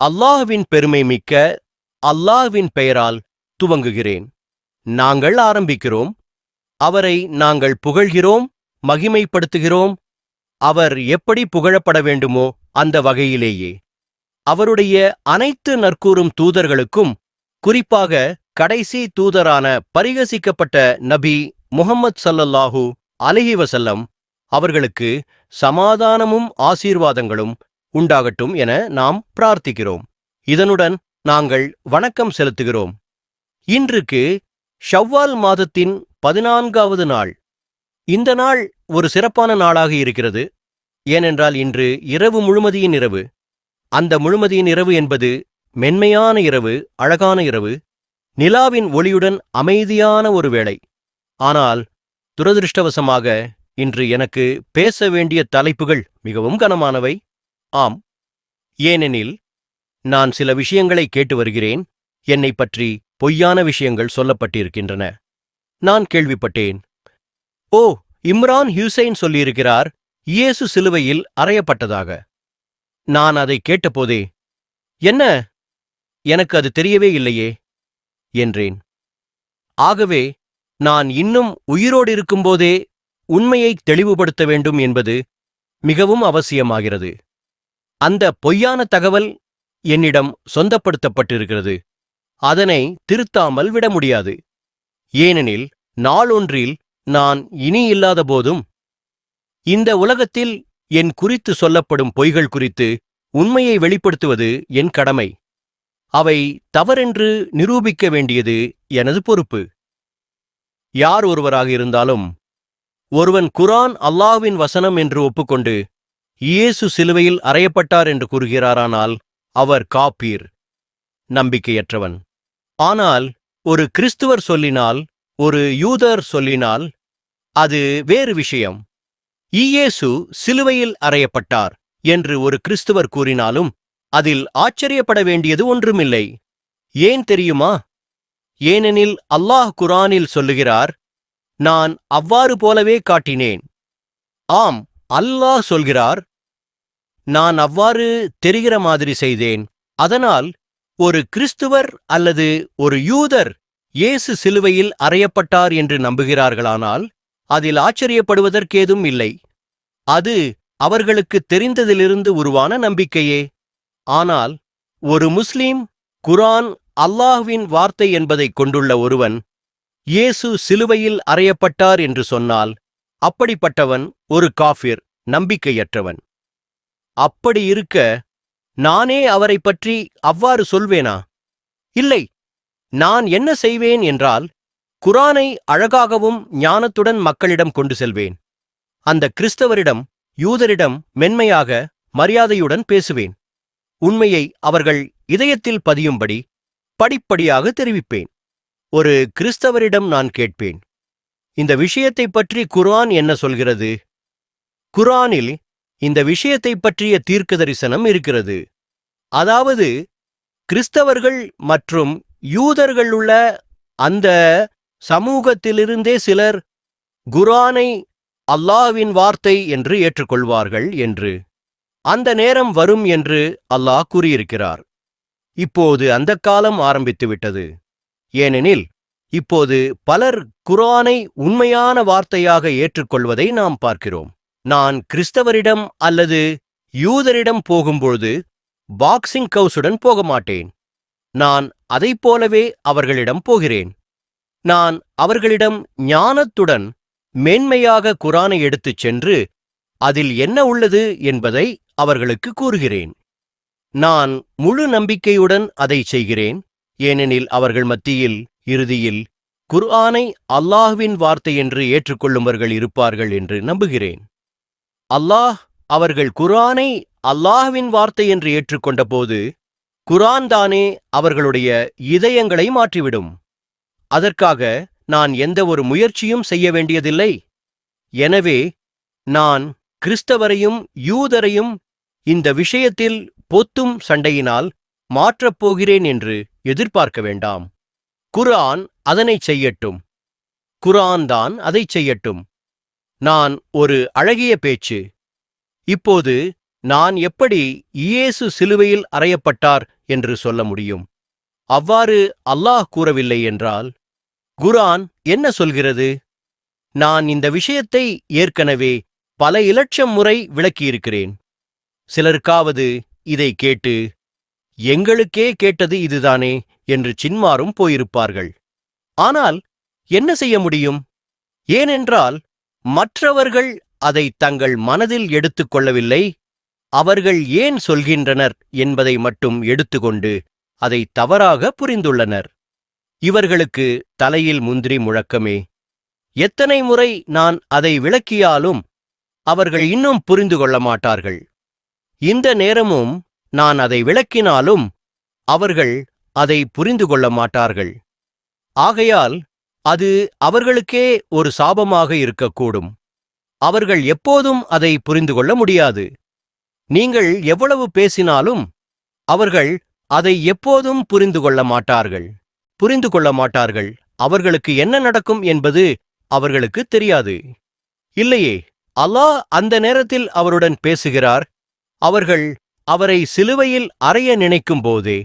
அல்லாஹ்வின் பெருமை மிக்க அல்லாஹ்வின் பெயரால் துவங்குகிறேன். நாங்கள் ஆரம்பிக்கிறோம். அவரை நாங்கள் புகழ்கிறோம் மகிமைப்படுத்துகிறோம். அவர் எப்படி புகழப்பட வேண்டுமோ அந்த வகையிலேயே. அவருடைய அனைத்து நற்கூறும் தூதர்களுக்கும் குறிப்பாக கடைசி தூதரான பரிகசிக்கப்பட்ட நபி முஹம்மது சல்லல்லாஹூ அலஹி வசல்லம் அவர்களுக்கு சமாதானமும் ஆசீர்வாதங்களும் உண்டாகட்டும் என நாம் பிரார்த்திக்கிறோம். இதனுடன் நாங்கள் வணக்கம் செலுத்துகிறோம். இன்றுக்கு ஷவ்வால் மாதத்தின் பதினான்காவது நாள். இந்த நாள் ஒரு சிறப்பான நாளாக இருக்கிறது. ஏனென்றால் இன்று இரவு முழுமதியின் இரவு. அந்த முழுமதியின் இரவு என்பது மென்மையான இரவு அழகான இரவு. நிலாவின் ஒளியுடன் அமைதியான ஒரு வேளை. ஆனால் துரதிருஷ்டவசமாக இன்று எனக்கு பேச வேண்டிய தலைப்புகள் மிகவும் கனமானவை. ஆம். ஏனெனில் நான் சில விஷயங்களை கேட்டு வருகிறேன் என்னை பற்றி பொய்யான விஷயங்கள் சொல்லப்பட்டிருக்கின்றன. நான் கேள்விப்பட்டேன். ஓ இம்ரான் ஹியூசைன் சொல்லியிருக்கிறார் இயேசு சிலுவையில் அறையப்பட்டதாக. நான் அதை கேட்டபோதே என்ன? எனக்கு அது தெரியவே இல்லையே என்றேன். ஆகவே நான் இன்னும் உயிரோடு இருக்கும்போதே உண்மையை தெளிவுபடுத்த வேண்டும் என்பது மிகவும் அவசியமாகிறது. அந்த பொய்யான தகவல் என்னிடம் சொந்தப்படுத்தப்பட்டிருக்கிறது. அதனை திருத்தாமல் விட முடியாது. ஏனெனில் நாளொன்றில் நான் இனி இல்லாத போதும் இந்த உலகத்தில் என் குறித்து சொல்லப்படும் பொய்கள் குறித்து உண்மையை வெளிப்படுத்துவது என் கடமை. அவை தவறென்று நிரூபிக்க வேண்டியது எனது பொறுப்பு. யார் ஒருவராக இருந்தாலும் ஒருவன் குரான் அல்லாஹ்வின் வசனம் என்று ஒப்புக்கொண்டு இயேசு சிலுவையில் அறையப்பட்டார் என்று கூறுகிறாரானால் அவர் காப்பீர் நம்பிக்கையற்றவன். ஆனால் ஒரு கிறிஸ்துவர் சொல்லினால் ஒரு யூதர் சொல்லினால் அது வேறு விஷயம். இயேசு சிலுவையில் அறையப்பட்டார் என்று ஒரு கிறிஸ்துவர் கூறினாலும் அதில் ஆச்சரியப்பட வேண்டியது ஒன்றுமில்லை. ஏன் தெரியுமா? ஏனெனில் அல்லாஹ் குரானில் சொல்லுகிறார் நான் அவ்வாறு போலவே காட்டினேன். ஆம் அல்லாஹ் சொல்கிறார் நான் அவ்வாறு தெரிகிற மாதிரி செய்தேன். அதனால் ஒரு கிறிஸ்துவர் அல்லது ஒரு யூதர் இயேசு சிலுவையில் அறையப்பட்டார் என்று நம்புகிறார்களானால் அதில் ஆச்சரியப்படுவதற்கேதும் இல்லை. அது அவர்களுக்கு தெரிந்ததிலிருந்து உருவான நம்பிக்கையே. ஆனால் ஒரு முஸ்லீம் குரான் அல்லாஹ்வின் வார்த்தை என்பதைக் கொண்டுள்ள ஒருவன் இயேசு சிலுவையில் அறையப்பட்டார் என்று சொன்னால் அப்படிப்பட்டவன் ஒரு காஃபிர் நம்பிக்கையற்றவன். அப்படி இருக்க நானே அவரைப் பற்றி அவ்வாறு சொல்வேனா? இல்லை நான் என்ன செய்வேன் என்றால் குரானை அழகாகவும் ஞானத்துடன் மக்களிடம் கொண்டு செல்வேன். அந்த கிறிஸ்தவரிடம் யூதரிடம் மென்மையாக மரியாதையுடன் பேசுவேன். உண்மையை அவர்கள் இதயத்தில் பதியும்படி படிப்படியாக தெரிவிப்பேன். ஒரு கிறிஸ்தவரிடம் நான் கேட்பேன் இந்த விஷயத்தைப் பற்றி குர்ஆன் என்ன சொல்கிறது? குர்ஆனில் இந்த விஷயத்தைப் பற்றிய தீர்க்கதரிசனம் இருக்கிறது. அதாவது கிறிஸ்தவர்கள் மற்றும் யூதர்கள் உள்ள அந்த சமூகத்திலிருந்தே சிலர் குர்ஆனை அல்லாஹ்வின் வார்த்தை என்று ஏற்றுக்கொள்வார்கள் என்று. அந்த நேரம் வரும் என்று அல்லாஹ் கூறியிருக்கிறார். இப்போது அந்த காலம் ஆரம்பித்துவிட்டது ஏனெனில் இப்போது பலர் குர்ஆனை உண்மையான வார்த்தையாக ஏற்றுக்கொள்வதை நாம் பார்க்கிறோம். நான் கிறிஸ்தவரிடம் அல்லது யூதரிடம் போகும்பொழுது பாக்ஸிங் கவுசுடன் போக மாட்டேன் நான் அதைப் போலவே அவர்களிடம் போகிறேன். நான் அவர்களிடம் ஞானத்துடன் மேன்மையாக குரானை எடுத்துச் சென்று அதில் என்ன உள்ளது என்பதை அவர்களுக்கு கூறுகிறேன். நான் முழு நம்பிக்கையுடன் அதை செய்கிறேன். ஏனெனில் அவர்கள் மத்தியில் இறுதியில் குர்ஆனை அல்லாஹ்வின் வார்த்தை என்று ஏற்றுக்கொள்ளுமவர்கள் இருப்பார்கள் என்று நம்புகிறேன். அல்லாஹ் அவர்கள் குர்ஆனை அல்லாஹ்வின் வார்த்தை என்று ஏற்றுக்கொண்டபோது குரான் தானே அவர்களுடைய இதயங்களை மாற்றிவிடும். அதற்காக நான் எந்த ஒரு முயற்சியும் செய்ய வேண்டியதில்லை. எனவே நான் கிறிஸ்தவரையும் யூதரையும் இந்த விஷயத்தில் பொத்தும் சண்டையினால் மாற்றப் போகிறேன் என்று எதிர்பார்க்க வேண்டாம். குர்ஆன் அதனைச் செய்யட்டும். குரான் தான் அதைச் செய்யட்டும். நான் ஒரு அழகிய பேச்சு. இப்போது நான் எப்படி இயேசு சிலுவையில் அறையப்பட்டார் என்று சொல்ல முடியும்? அவ்வாறு அல்லாஹ் கூறவில்லை என்றால் குரான் என்ன சொல்கிறது? நான் இந்த விஷயத்தை ஏற்கனவே பல இலட்சம் முறை விளக்கியிருக்கிறேன். சிலருக்காவது இதை கேட்டு எங்களுக்கே கேட்டது இதுதானே என்று சின்மாரும் போயிருப்பார்கள். ஆனால் என்ன செய்ய முடியும்? ஏனென்றால் மற்றவர்கள் அதை தங்கள் மனதில் எடுத்துக் கொள்ளவில்லை அவர்கள் ஏன் சொல்கின்றனர் என்பதை மட்டும் எடுத்துக்கொண்டு அதை தவறாக புரிந்துள்ளனர். இவர்களுக்கு தலையில் முந்திரி முழக்கமே. எத்தனை முறை நான் அதை விளக்கியாலும் அவர்கள் இன்னும் புரிந்து கொள்ள மாட்டார்கள். இந்த நேரமும் நான் அதை விளக்கினாலும் அவர்கள் அதை புரிந்து கொள்ள மாட்டார்கள். ஆகையால் அது அவர்களுக்கே ஒரு சாபமாக இருக்கக்கூடும். அவர்கள் எப்போதும் அதை புரிந்து கொள்ள முடியாது. நீங்கள் எவ்வளவு பேசினாலும் அவர்கள் அதை எப்போதும் புரிந்து கொள்ள மாட்டார்கள். புரிந்து கொள்ள மாட்டார்கள். அவர்களுக்கு என்ன நடக்கும் என்பது அவர்களுக்கு தெரியாது. இல்லையே அல்லாஹ் அந்த நேரத்தில் அவருடன் பேசுகிறார். அவர்கள் அவரை சிலுவையில் அறைய நினைக்கும் போதே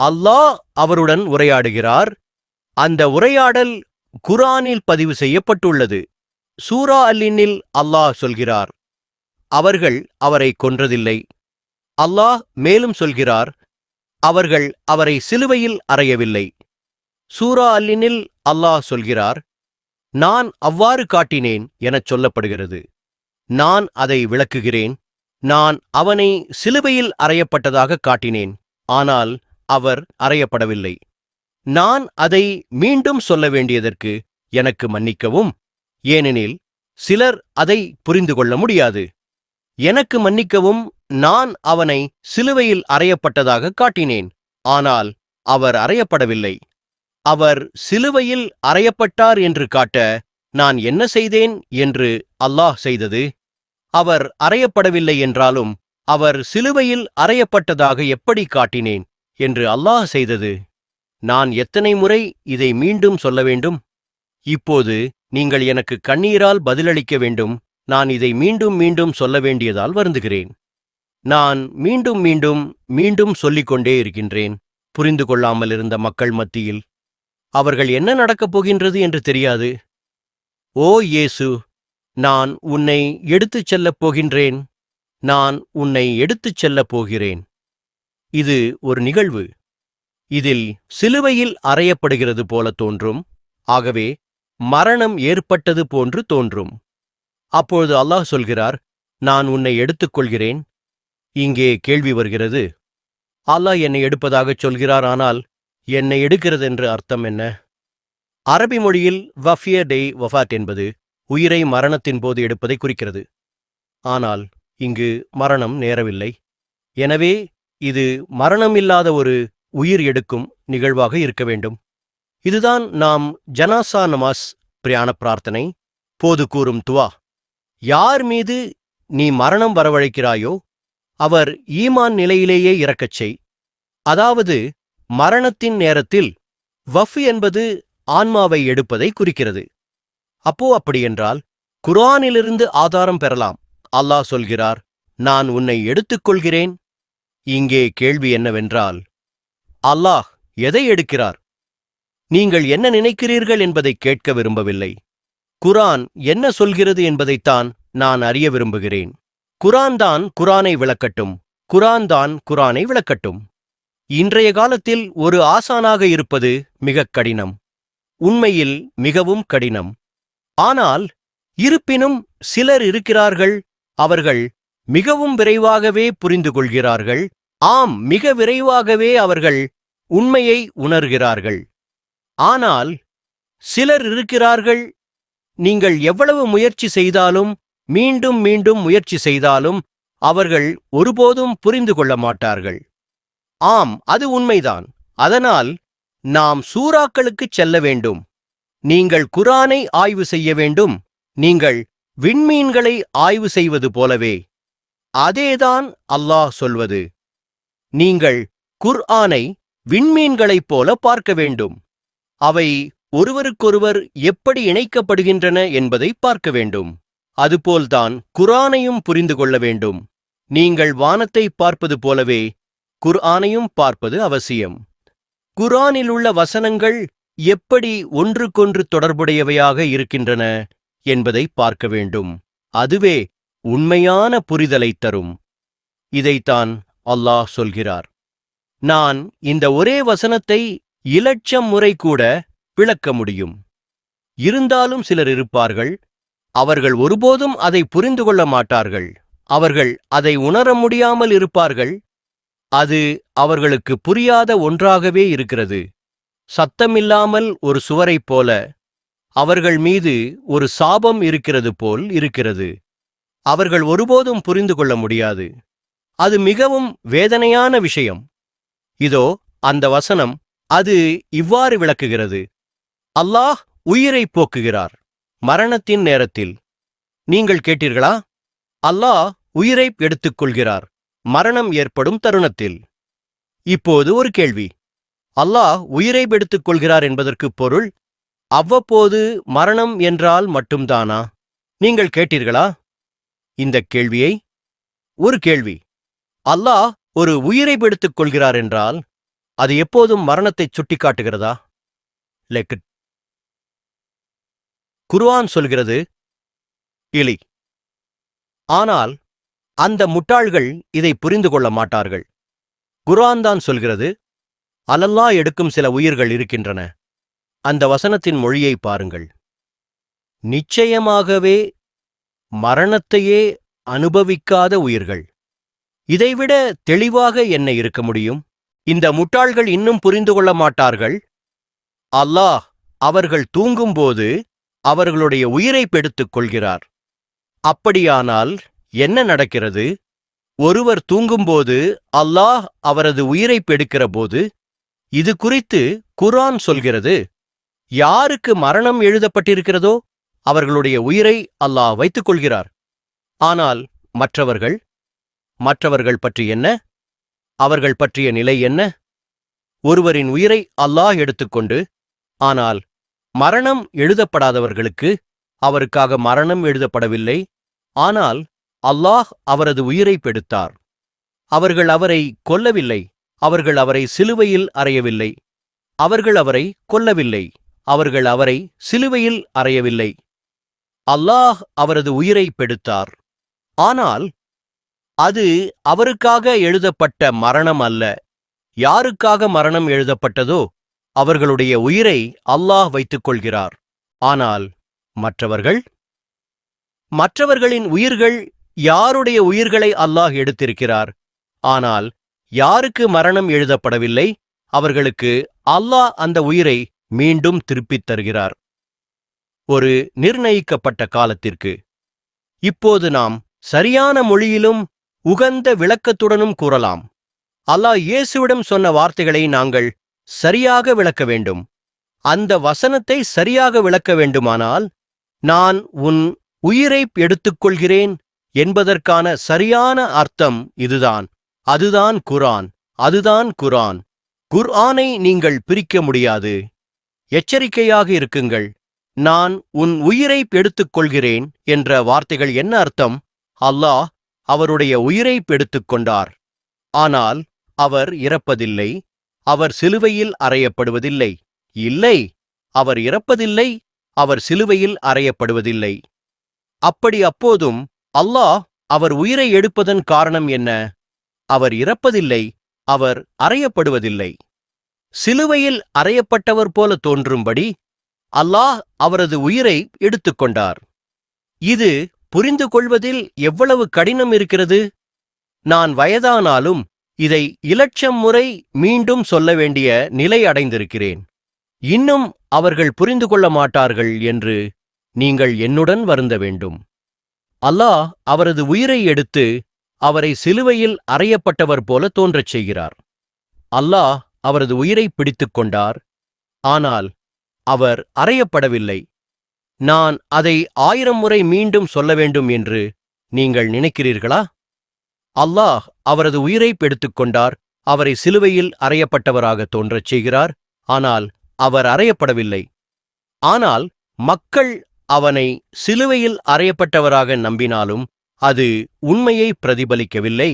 அல்லாஹ் அவருடன் உரையாடுகிறார். அந்த உரையாடல் குரானில் பதிவு செய்யப்பட்டுள்ளது. சூரா அல்லினில் அல்லாஹ் சொல்கிறார் அவர்கள் அவரை கொன்றதில்லை. அல்லாஹ் மேலும் சொல்கிறார் அவர்கள் அவரை சிலுவையில் அறையவில்லை. சூரா அல்லினில் அல்லாஹ் சொல்கிறார் நான் அவ்வாறு காட்டினேன் எனச் சொல்லப்படுகிறது. நான் அதை விளக்குகிறேன். நான் அவனை சிலுவையில் அறையப்பட்டதாக காட்டினேன். ஆனால் அவர் அறையப்படவில்லை. நான் அதை மீண்டும் சொல்ல வேண்டியதற்கு எனக்கு மன்னிக்கவும். ஏனெனில் சிலர் அதை புரிந்து கொள்ள முடியாது. எனக்கு மன்னிக்கவும் நான் அவனை சிலுவையில் அறையப்பட்டதாக காட்டினேன். ஆனால் அவர் அறையப்படவில்லை. அவர் சிலுவையில் அறையப்பட்டார் என்று காட்ட நான் என்ன செய்தேன் என்று அல்லாஹ் செய்தது? அவர் அறையப்படவில்லை என்றாலும் அவர் சிலுவையில் அறையப்பட்டதாக எப்படி காட்டினேன் என்று அல்லாஹ் செய்தது? நான் எத்தனை முறை இதை மீண்டும் சொல்ல வேண்டும்? இப்போது நீங்கள் எனக்கு கண்ணீரால் பதிலளிக்க வேண்டும். நான் இதை மீண்டும் மீண்டும் சொல்ல வேண்டியதால் வருந்துகிறேன். நான் மீண்டும் மீண்டும் மீண்டும் சொல்லிக் கொண்டே இருக்கின்றேன். புரிந்து கொள்ளாமல் இருந்த மக்கள் மத்தியில். அவர்கள் என்ன நடக்கப் போகின்றது என்று தெரியாது. ஓ இயேசு நான் உன்னை எடுத்துச் செல்லப் போகின்றேன். நான் உன்னை எடுத்துச் செல்லப் போகிறேன். இது ஒரு நிகழ்வு. இதில் சிலுவையில் அறையப்படுகிறது போல தோன்றும். ஆகவே மரணம் ஏற்பட்டது போன்று தோன்றும். அப்பொழுது அல்லாஹ் சொல்கிறார் நான் உன்னை எடுத்துக்கொள்கிறேன். இங்கே கேள்வி வருகிறது. அல்லாஹ் என்னை எடுப்பதாகச் சொல்கிறார் ஆனால் என்னை எடுக்கிறதென்று அர்த்தம் என்ன? அரபி மொழியில் வஃபிய டே வஃபாத் என்பது உயிரை மரணத்தின் போது எடுப்பதை குறிக்கிறது. ஆனால் இங்கு மரணம் நேரவில்லை. எனவே இது மரணமில்லாத ஒரு உயிர் எடுக்கும் நிகழ்வாக இருக்க வேண்டும். இதுதான் நாம் ஜனாசா நமாஸ் பிரியாண பிரார்த்தனை போது கூறும் துவா. யார் மீது நீ மரணம் வரவழைக்கிறாயோ அவர் ஈமான் நிலையிலேயே இறக்கச் செய். அதாவது மரணத்தின் நேரத்தில் வஃப் என்பது ஆன்மாவை எடுப்பதை குறிக்கிறது. அப்போ அப்படியென்றால் குர்ஆனிலிருந்து ஆதாரம் பெறலாம். அல்லாஹ் சொல்கிறார் நான் உன்னை எடுத்துக்கொள்கிறேன். இங்கே கேள்வி என்னவென்றால் அல்லாஹ் எதை எடுக்கிறார்? நீங்கள் என்ன நினைக்கிறீர்கள் என்பதை கேட்க விரும்பவில்லை. குரான் என்ன சொல்கிறது என்பதைத்தான் நான் அறிய விரும்புகிறேன். குரான் தான் குரானை விளக்கட்டும். குரான் தான் குரானை விளக்கட்டும். இன்றைய காலத்தில் ஒரு ஆசானாக இருப்பது மிகக் கடினம். உண்மையில் மிகவும் கடினம். ஆனால் இருப்பினும் சிலர் இருக்கிறார்கள் அவர்கள் மிகவும் விரைவாகவே புரிந்து கொள்கிறார்கள் ஆம் மிக விரைவாகவே அவர்கள் உண்மையை உணர்கிறார்கள். ஆனால் சிலர் இருக்கிறார்கள் நீங்கள் எவ்வளவு முயற்சி செய்தாலும் மீண்டும் மீண்டும் முயற்சி செய்தாலும் அவர்கள் ஒருபோதும் புரிந்து கொள்ள மாட்டார்கள். ஆம் அது உண்மைதான். அதனால் நாம் சூறாக்களுக்குச் செல்ல வேண்டும். நீங்கள் குரானை ஆய்வு செய்ய வேண்டும். நீங்கள் விண்மீன்களை ஆய்வு செய்வது போலவே. அதேதான் அல்லாஹ் சொல்வது. நீங்கள் குர்ஆனை விண்மீன்களைப் போல பார்க்க வேண்டும். அவை ஒருவருக்கொருவர் எப்படி இணைக்கப்படுகின்றன என்பதை பார்க்க வேண்டும். அதுபோல்தான் குரானையும் புரிந்து கொள்ள வேண்டும். நீங்கள் வானத்தை பார்ப்பது போலவே குர்ஆனையும் பார்ப்பது அவசியம். குர்ஆனில் உள்ள வசனங்கள் எப்படி ஒன்றுக்கொன்று தொடர்புடையவையாக இருக்கின்றன என்பதை பார்க்க வேண்டும். அதுவே உண்மையான புரிதலைத் தரும். இதைத்தான் அல்லாஹ் சொல்கிறார். நான் இந்த ஒரே வசனத்தை இலட்சம் முறை கூட விளக்க முடியும். இருந்தாலும் சிலர் இருப்பார்கள். அவர்கள் ஒருபோதும் அதை புரிந்து கொள்ள மாட்டார்கள். அவர்கள் அதை உணர முடியாமல் இருப்பார்கள். அது அவர்களுக்கு புரியாத ஒன்றாகவே இருக்கிறது. சத்தமில்லாமல் ஒரு சுவரைப் போல அவர்கள் மீது ஒரு சாபம் இருக்கிறது போல் இருக்கிறது. அவர்கள் ஒருபோதும் புரிந்து கொள்ள முடியாது. அது மிகவும் வேதனையான விஷயம். இதோ அந்த வசனம் அது இவ்வாறு விளக்குகிறது. அல்லாஹ் உயிரை போக்குகிறார். மரணத்தின் நேரத்தில். நீங்கள் கேட்டீர்களா? அல்லாஹ் உயிரை எடுத்துக்கொள்கிறார். மரணம் ஏற்படும் தருணத்தில். இப்போது ஒரு கேள்வி. அல்லாஹ் உயிரை எடுத்துக் கொள்கிறார் என்பதற்கு பொருள் அவ்வப்போது மரணம் என்றால் மட்டும்தானா? நீங்கள் கேட்டீர்களா? இந்த கேள்வியை ஒரு கேள்வி. அல்லாஹ் ஒரு உயிரை எடுத்துக் கொள்கிறார் என்றால் அது எப்போதும் மரணத்தை சுட்டிக்காட்டுகிறதா? லைக் குர்வான் சொல்கிறது இலி ஆனால் அந்த முட்டாள்கள் இதை புரிந்து கொள்ள மாட்டார்கள். குர்ஆன் தான் சொல்கிறது அலல்லா எடுக்கும் சில உயிர்கள் இருக்கின்றன. அந்த வசனத்தின் மொழியை பாருங்கள். நிச்சயமாகவே மரணத்தையே அனுபவிக்காத உயிர்கள். இதைவிட தெளிவாக என்ன இருக்க முடியும்? இந்த முட்டாள்கள் இன்னும் புரிந்து கொள்ள மாட்டார்கள்? அல்லாஹ் அவர்கள் தூங்கும்போது அவர்களுடைய உயிரை பெடுத்துக் கொள்கிறார். அப்படியானால் என்ன நடக்கிறது? ஒருவர் தூங்கும்போது அல்லாஹ் அவரது உயிரை பெடுக்கிற போது இது குறித்து குர்ஆன் சொல்கிறது. யாருக்கு மரணம் எழுதப்பட்டிருக்கிறதோ அவர்களுடைய உயிரை அல்லாஹ் வைத்துக் கொள்கிறார். ஆனால் மற்றவர்கள் மற்றவர்கள் பற்றி என்ன? அவர்கள் பற்றிய நிலை என்ன? ஒருவரின் உயிரை அல்லாஹ் எடுத்துக்கொண்டு ஆனால் மரணம் எழுதப்படாதவர்களுக்கு அவருக்காக மரணம் எழுதப்படவில்லை. ஆனால் அல்லாஹ் அவரது உயிரை பெடுத்தார். அவர்கள் அவரை கொல்லவில்லை. அவர்கள் அவரை சிலுவையில் அறையவில்லை. அவர்கள் அவரை கொல்லவில்லை. அவர்கள் அவரை சிலுவையில் அறையவில்லை. அல்லாஹ் அவரது உயிரை பெடுத்தார். ஆனால் அது அவருக்காக எழுதப்பட்ட மரணம் அல்ல. யாருக்காக மரணம் எழுதப்பட்டதோ அவர்களுடைய உயிரை அல்லாஹ் வைத்துக் கொள்கிறார். ஆனால் மற்றவர்கள்? மற்றவர்களின் உயிர்கள் யாருடைய உயிர்களை அல்லாஹ் எடுத்திருக்கிறார்? ஆனால் யாருக்கு மரணம் எழுதப்படவில்லை? அவர்களுக்கு அல்லாஹ் அந்த உயிரை மீண்டும் திருப்பித் தருகிறார். ஒரு நிர்ணயிக்கப்பட்ட காலத்திற்கு. இப்போது நாம் சரியான மொழியிலும் உகந்த விளக்கத்துடனும் கூறலாம். அல்லாஹ் இயேசுவிடம் சொன்ன வார்த்தைகளை நாங்கள் சரியாக விளக்க வேண்டும். அந்த வசனத்தை சரியாக விளக்க வேண்டுமானால் நான் உன் உயிரை எடுத்துக்கொள்கிறேன் என்பதற்கான சரியான அர்த்தம் இதுதான். அதுதான் குரான். அதுதான் குரான். குர்ஆனை நீங்கள் பிரிக்க முடியாது. எச்சரிக்கையாக இருக்குங்கள். நான் உன் உயிரை எடுத்துக்கொள்கிறேன் என்ற வார்த்தைகள் என்ன அர்த்தம்? அல்லாஹ் அவருடைய உயிரை பெடுத்துக் கொண்டார். ஆனால் அவர் இறப்பதில்லை அவர் சிலுவையில் அறையப்படுவதில்லை. இல்லை அவர் இறப்பதில்லை அவர் சிலுவையில் அறையப்படுவதில்லை. அப்படி அப்போதும் அல்லாஹ் அவர் உயிரை எடுப்பதன் காரணம் என்ன? அவர் இறப்பதில்லை அவர் அறையப்படுவதில்லை. சிலுவையில் அறையப்பட்டவர் போல தோன்றும்படி அல்லாஹ் அவரது உயிரை எடுத்துக்கொண்டார் இது புரிந்து கொள்வதில் எவ்வளவு கடினம் இருக்கிறது? நான் வயதானாலும் இதை இலட்சம் முறை மீண்டும் சொல்ல வேண்டிய நிலை அடைந்திருக்கிறேன். இன்னும் அவர்கள் புரிந்து கொள்ள மாட்டார்கள் என்று நீங்கள் என்னுடன் வருந்த வேண்டும். அல்லாஹ் அவரது உயிரை எடுத்து அவரை சிலுவையில் அறையப்பட்டவர் போல தோன்றச் செய்கிறார். அல்லாஹ் அவரது உயிரை பிடித்துக் கொண்டார். ஆனால் அவர் அறையப்படவில்லை. நான் அதை ஆயிரம் முறை மீண்டும் சொல்ல வேண்டும் என்று நீங்கள் நினைக்கிறீர்களா? அல்லாஹ் அவரது உயிரை பெடுத்துக் கொண்டார் அவரை சிலுவையில் அறையப்பட்டவராக தோன்றச் செய்கிறார் ஆனால் அவர் அறையப்படவில்லை. ஆனால் மக்கள் அவனை சிலுவையில் அறையப்பட்டவராக நம்பினாலும் அது உண்மையை பிரதிபலிக்கவில்லை.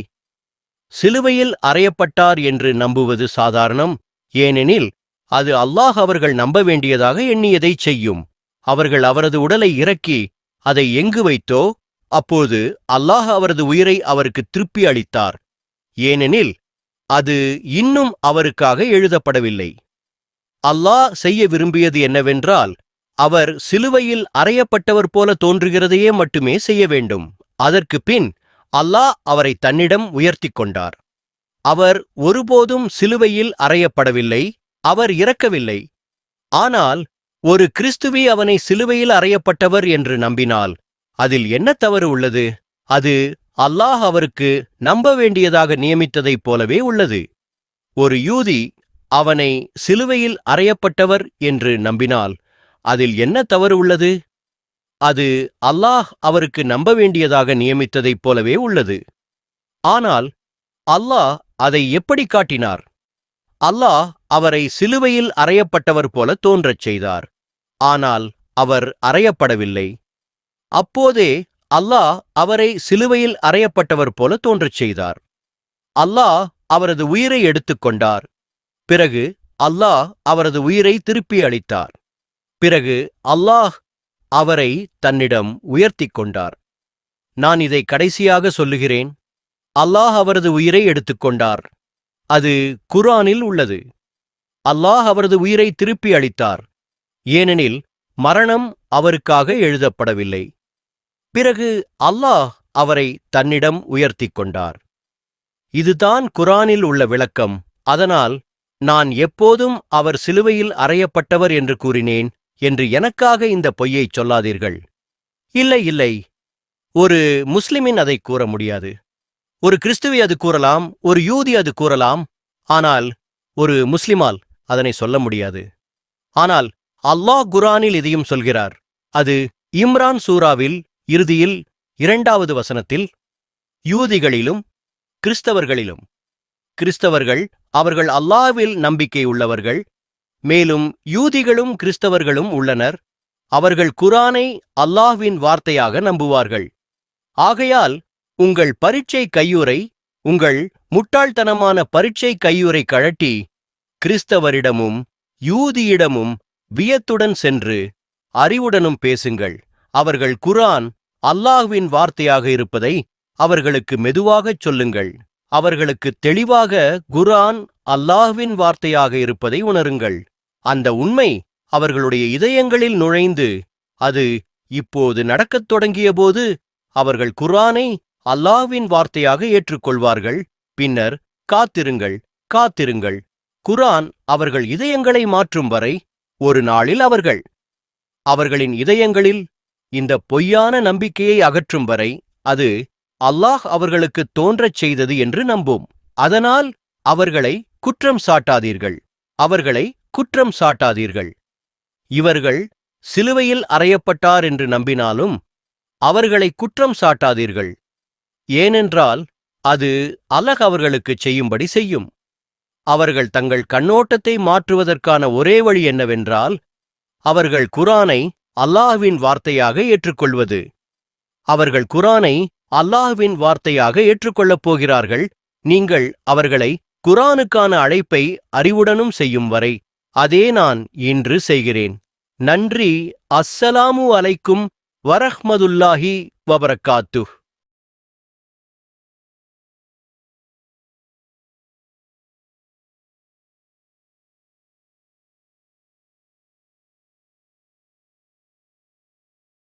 சிலுவையில் அறையப்பட்டார் என்று நம்புவது சாதாரணம் ஏனெனில் அது அல்லாஹ் அவர்கள் நம்ப வேண்டியதாக எண்ணியதை செய்யும். அவர்கள் அவரது உடலை இறக்கி அதை எங்கு வைத்தோ அப்போது அல்லாஹ் அவரது உயிரை அவருக்கு திருப்பி அளித்தார். ஏனெனில் அது இன்னும் அவருக்காக எழுதப்படவில்லை. அல்லாஹ் செய்ய விரும்பியது என்னவென்றால் அவர் சிலுவையில் அறையப்பட்டவர் போல தோன்றுகிறதையே மட்டுமே செய்ய வேண்டும். அதற்கு பின் அல்லாஹ் அவரை தன்னிடம் உயர்த்திக் கொண்டார். அவர் ஒருபோதும் சிலுவையில் அறையப்படவில்லை அவர் இறக்கவில்லை. ஆனால் ஒரு கிறிஸ்துவி அவனை சிலுவையில் அறையப்பட்டவர் என்று நம்பினால் அதில் என்ன தவறு உள்ளது? அது அல்லாஹ் அவருக்கு நம்ப வேண்டியதாக நியமித்ததைப் போலவே உள்ளது. ஒரு யூதி அவனை சிலுவையில் அறையப்பட்டவர் என்று நம்பினால் அதில் என்ன தவறு உள்ளது? அது அல்லாஹ் அவருக்கு நம்ப வேண்டியதாக நியமித்ததைப் போலவே உள்ளது. ஆனால் அல்லாஹ் அதை எப்படி காட்டினார்? அல்லாஹ் அவரை சிலுவையில் அறையப்பட்டவர் போல தோன்றச் செய்தார். ஆனால் அவர் அறையப்படவில்லை. அப்போதே அல்லாஹ் அவரை சிலுவையில் அறையப்பட்டவர் போல தோன்றச் செய்தார். அல்லாஹ் அவரது உயிரை எடுத்துக்கொண்டார் பிறகு அல்லாஹ் அவரது உயிரை திருப்பி அளித்தார். பிறகு அல்லாஹ் அவரை தன்னிடம் உயர்த்திக் கொண்டார். நான் இதை கடைசியாக சொல்லுகிறேன். அல்லாஹ் அவரது உயிரை எடுத்துக்கொண்டார் அது குர்ஆனில் உள்ளது. அல்லாஹ் அவரது உயிரை திருப்பி அளித்தார். ஏனெனில் மரணம் அவருக்காக எழுதப்படவில்லை. பிறகு அல்லாஹ் அவரை தன்னிடம் உயர்த்திக் கொண்டார். இதுதான் குர்ஆனில் உள்ள விளக்கம். அதனால் நான் எப்போதும் அவர் சிலுவையில் அறையப்பட்டவர் என்று கூறினேன் என்று எனக்காக இந்த பொய்யைச் சொல்லாதீர்கள். இல்லை இல்லை. ஒரு முஸ்லிமின் அதை கூற முடியாது. ஒரு கிறிஸ்துவி அது கூறலாம் ஒரு யூதி அது கூறலாம் ஆனால் ஒரு முஸ்லிமால் அதனை சொல்ல முடியாது. ஆனால் அல்லாஹ் குரானில் இதையும் சொல்கிறார். அது இம்ரான் சூராவில் இறுதியில் இரண்டாவது வசனத்தில் யூதிகளிலும் கிறிஸ்தவர்களிலும். கிறிஸ்தவர்கள் அவர்கள் அல்லாஹ்வில் நம்பிக்கை உள்ளவர்கள் மேலும் யூதிகளும் கிறிஸ்தவர்களும் உள்ளனர் அவர்கள் குரானை அல்லாஹ்வின் வார்த்தையாக நம்புவார்கள். ஆகையால் உங்கள் பரீட்சை கையுறை உங்கள் முட்டாள்தனமான பரீட்சை கையுறை கழட்டி கிறிஸ்தவரிடமும் யூதியிடமும் வியத்துடன் சென்று அறிவுடனும் பேசுங்கள். அவர்கள் குரான் அல்லாஹ்வின் வார்த்தையாக இருப்பதை அவர்களுக்கு மெதுவாகச் சொல்லுங்கள். அவர்களுக்கு தெளிவாக குரான் அல்லாஹ்வின் வார்த்தையாக இருப்பதை உணருங்கள். அந்த உண்மை அவர்களுடைய இதயங்களில் நுழைந்து அது இப்போது நடக்கத் தொடங்கியபோது அவர்கள் குரானை அல்லாஹ்வின் வார்த்தையாக ஏற்றுக்கொள்வார்கள். பின்னர் காத்திருங்கள் காத்திருங்கள். குரான் அவர்கள் இதயங்களை மாற்றும் வரை ஒரு நாளில் அவர்கள். அவர்களின் இதயங்களில் இந்த பொய்யான நம்பிக்கையை அகற்றும் வரை அது அல்லாஹ் அவர்களுக்கு தோன்றச் செய்தது என்று நம்பும். அதனால் அவர்களை குற்றம் சாட்டாதீர்கள். அவர்களை குற்றம் சாட்டாதீர்கள். இவர்கள் சிலுவையில் அறையப்பட்டார் என்று நம்பினாலும் அவர்களை குற்றம் சாட்டாதீர்கள். ஏனென்றால் அது அலக் அவர்களுக்குச் செய்யும்படி செய்யும். அவர்கள் தங்கள் கண்ணோட்டத்தை மாற்றுவதற்கான ஒரே வழி என்னவென்றால் அவர்கள் குரானை அல்லாஹ்வின் வார்த்தையாக ஏற்றுக்கொள்வது. அவர்கள் குரானை அல்லாஹ்வின் வார்த்தையாக ஏற்றுக்கொள்ளப் போகிறார்கள். நீங்கள் அவர்களை குரானுக்கான அழைப்பை அறிவுடனும் செய்யும் வரை அதே நான் இன்று செய்கிறேன். நன்றி. அஸ்ஸலாமு அலைக்கும் வரஹ்மதுல்லாஹி வபரக்காத்துஹ்